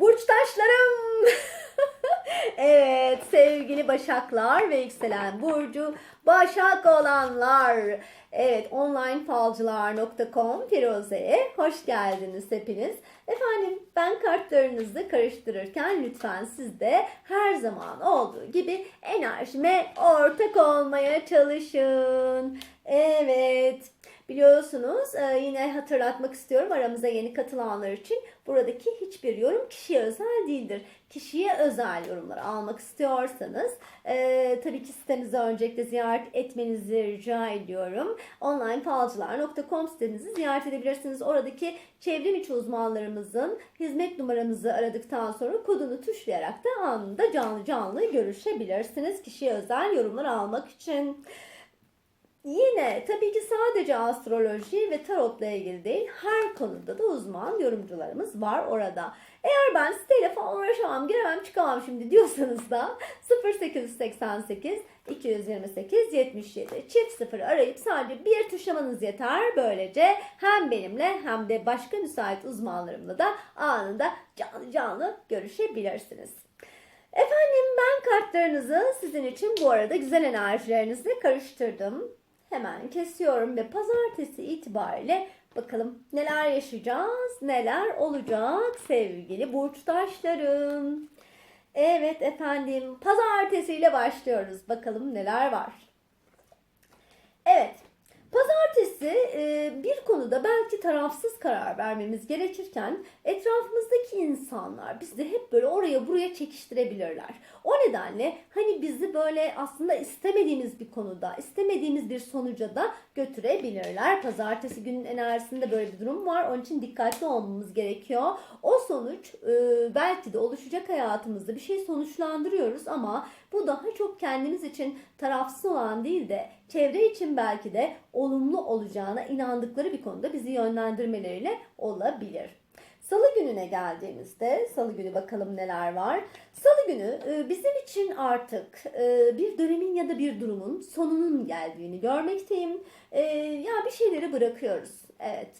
burçtaşlarım. evet sevgili Başaklar ve yükselen burcu Başak olanlar. Evet onlinefalcılar.com Firuze'ye hoş geldiniz hepiniz. Efendim ben kartlarınızı karıştırırken lütfen siz de her zaman olduğu gibi enerjime ortak olmaya çalışın. Evet. Biliyorsunuz e, yine hatırlatmak istiyorum aramıza yeni katılanlar için buradaki hiçbir yorum kişiye özel değildir. Kişiye özel yorumlar almak istiyorsanız e, tabii ki sitemizi öncelikle ziyaret etmenizi rica ediyorum. onlinefalcılar.com sitemizi ziyaret edebilirsiniz. Oradaki çevrim içi uzmanlarımızın hizmet numaramızı aradıktan sonra kodunu tuşlayarak da anında canlı canlı görüşebilirsiniz. Kişiye özel yorumlar almak için. Yine tabii ki sadece astroloji ve tarotla ilgili değil her konuda da uzman yorumcularımız var orada. Eğer ben siteyle falan uğraşamam, giremem, çıkamam şimdi diyorsanız da 0888 228 77 çift sıfır arayıp sadece bir tuşlamanız yeter. Böylece hem benimle hem de başka müsait uzmanlarımla da anında canlı canlı görüşebilirsiniz. Efendim ben kartlarınızı sizin için bu arada güzel enerjilerinizle karıştırdım. Hemen kesiyorum ve pazartesi itibariyle bakalım neler yaşayacağız, neler olacak sevgili burçtaşlarım. Evet efendim pazartesiyle başlıyoruz. Bakalım neler var. Evet Pazartesi e, bir konuda belki tarafsız karar vermemiz gerekirken etrafımızdaki insanlar bizi hep böyle oraya buraya çekiştirebilirler. O nedenle hani bizi böyle aslında istemediğimiz bir konuda, istemediğimiz bir sonuca da götürebilirler. Pazartesi günün enerjisinde böyle bir durum var. Onun için dikkatli olmamız gerekiyor. O sonuç e, belki de oluşacak hayatımızda bir şey sonuçlandırıyoruz ama bu daha çok kendimiz için tarafsız olan değil de çevre için belki de olumlu olacağına inandıkları bir konuda bizi yönlendirmeleriyle olabilir. Salı gününe geldiğimizde, salı günü bakalım neler var. Salı günü e, bizim için artık e, bir dönemin ya da bir durumun sonunun geldiğini görmekteyim. E, ya bir şeyleri bırakıyoruz. Evet.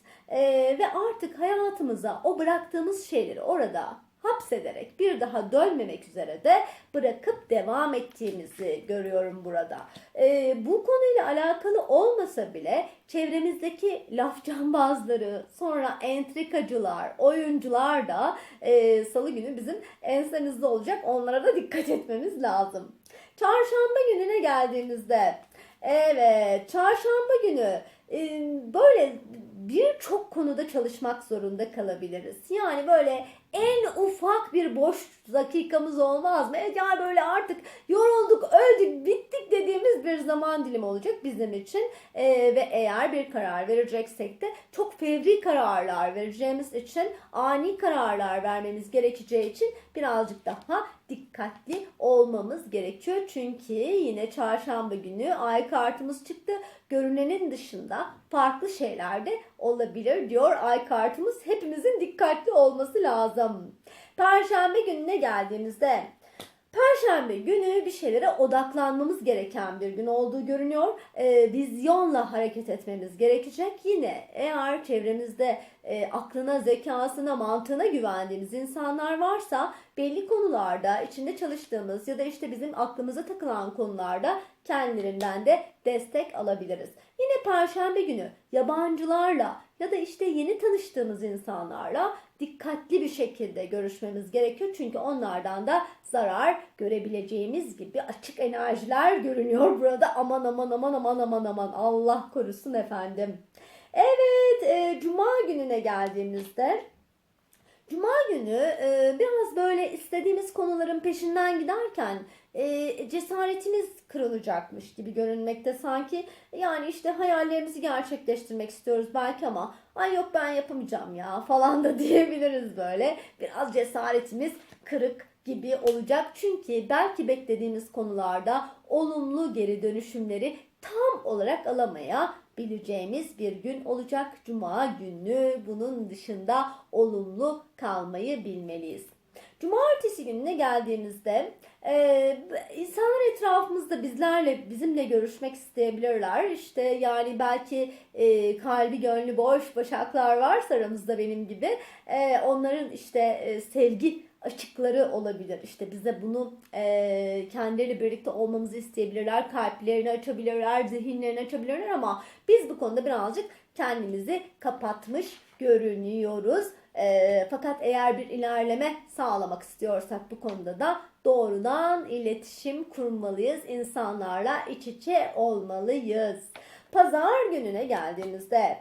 Ve artık hayatımıza o bıraktığımız şeyleri orada hapsederek bir daha dönmemek üzere de bırakıp devam ettiğimizi görüyorum burada. E, bu konuyla alakalı olmasa bile çevremizdeki laf cambazları, sonra entrikacılar, oyuncular da e, salı günü bizim ensemizde olacak. Onlara da dikkat etmemiz lazım. Çarşamba gününe geldiğimizde Evet, çarşamba günü böyle birçok konuda çalışmak zorunda kalabiliriz. Yani böyle en ufak bir boş dakikamız olmaz mı? Evet yani böyle artık yorulduk, öldük, bittik dediğimiz bir zaman dilimi olacak bizim için. Ee, ve eğer bir karar vereceksek de çok fevri kararlar vereceğimiz için ani kararlar vermemiz gerekeceği için birazcık daha dikkatli olmamız gerekiyor. Çünkü yine çarşamba günü ay kartımız çıktı. Görünenin dışında farklı şeyler de olabilir diyor ay kartımız. Hepimizin dikkatli olması lazım. Perşembe gününe geldiğimizde Perşembe günü bir şeylere odaklanmamız gereken bir gün olduğu görünüyor. E, vizyonla hareket etmemiz gerekecek. Yine eğer çevremizde e, aklına, zekasına, mantığına güvendiğimiz insanlar varsa belli konularda içinde çalıştığımız ya da işte bizim aklımıza takılan konularda kendilerinden de destek alabiliriz. Perşembe günü yabancılarla ya da işte yeni tanıştığımız insanlarla dikkatli bir şekilde görüşmemiz gerekiyor. Çünkü onlardan da zarar görebileceğimiz gibi açık enerjiler görünüyor burada. Aman aman aman aman aman aman Allah korusun efendim. Evet e, cuma gününe geldiğimizde Cuma günü e, biraz böyle istediğimiz konuların peşinden giderken e, cesaretimiz kırılacakmış gibi görünmekte sanki. Yani işte hayallerimizi gerçekleştirmek istiyoruz belki ama ay yok ben yapamayacağım ya falan da diyebiliriz böyle. Biraz cesaretimiz kırık gibi olacak. Çünkü belki beklediğimiz konularda olumlu geri dönüşümleri tam olarak alamaya bileceğimiz bir gün olacak Cuma günü. Bunun dışında olumlu kalmayı bilmeliyiz. Cumartesi gününe geldiğimizde e, insanlar etrafımızda bizlerle bizimle görüşmek isteyebilirler. İşte yani belki e, kalbi gönlü boş başaklar varsa aramızda benim gibi e, onların işte e, sevgi açıkları olabilir. İşte bize bunu e, kendileriyle birlikte olmamızı isteyebilirler. Kalplerini açabilirler, zihinlerini açabilirler ama biz bu konuda birazcık kendimizi kapatmış görünüyoruz. E, fakat eğer bir ilerleme sağlamak istiyorsak bu konuda da doğrudan iletişim kurmalıyız. İnsanlarla iç içe olmalıyız. Pazar gününe geldiğimizde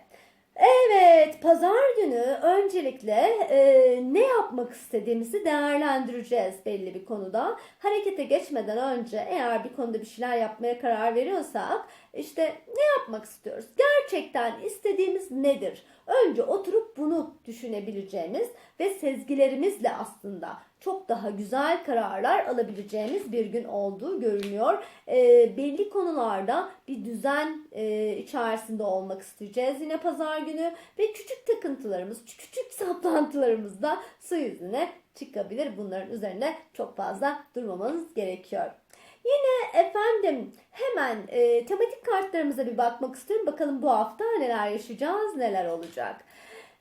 Evet, pazar günü öncelikle e, ne yapmak istediğimizi değerlendireceğiz belli bir konuda. Harekete geçmeden önce eğer bir konuda bir şeyler yapmaya karar veriyorsak işte ne yapmak istiyoruz? Gerçekten istediğimiz nedir? Önce oturup bunu düşünebileceğimiz ve sezgilerimizle aslında çok daha güzel kararlar alabileceğimiz bir gün olduğu görünüyor. E, belli konularda bir düzen e, içerisinde olmak isteyeceğiz yine pazar günü ve küçük takıntılarımız, küçük saplantılarımız da su yüzüne çıkabilir. Bunların üzerine çok fazla durmamamız gerekiyor. Yine efendim hemen e, tematik kartlarımıza bir bakmak istiyorum. Bakalım bu hafta neler yaşayacağız, neler olacak.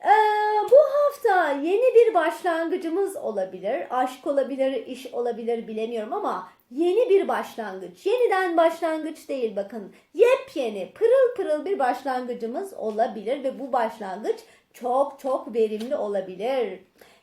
Ee, bu hafta yeni bir başlangıcımız olabilir. Aşk olabilir, iş olabilir bilemiyorum ama yeni bir başlangıç. Yeniden başlangıç değil bakın. Yepyeni, pırıl pırıl bir başlangıcımız olabilir ve bu başlangıç çok çok verimli olabilir.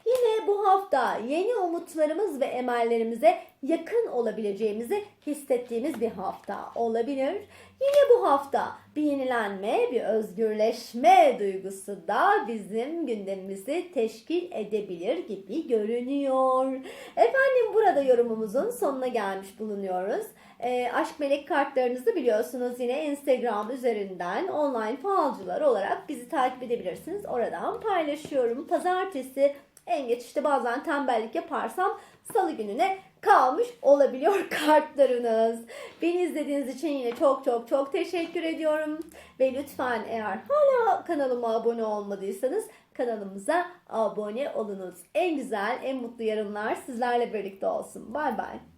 Yine bu hafta yeni umutlarımız ve emellerimize yakın olabileceğimizi hissettiğimiz bir hafta olabilir. Yine bu hafta bir yenilenme, bir özgürleşme duygusu da bizim gündemimizi teşkil edebilir gibi görünüyor. Efendim burada yorumumuzun sonuna gelmiş bulunuyoruz. E, aşk melek kartlarınızı biliyorsunuz yine Instagram üzerinden online falcılar olarak bizi takip edebilirsiniz. Oradan paylaşıyorum. Pazartesi en geç işte bazen tembellik yaparsam salı gününe kalmış olabiliyor kartlarınız. Beni izlediğiniz için yine çok çok çok teşekkür ediyorum. Ve lütfen eğer hala kanalıma abone olmadıysanız kanalımıza abone olunuz. En güzel, en mutlu yarınlar sizlerle birlikte olsun. Bay bay.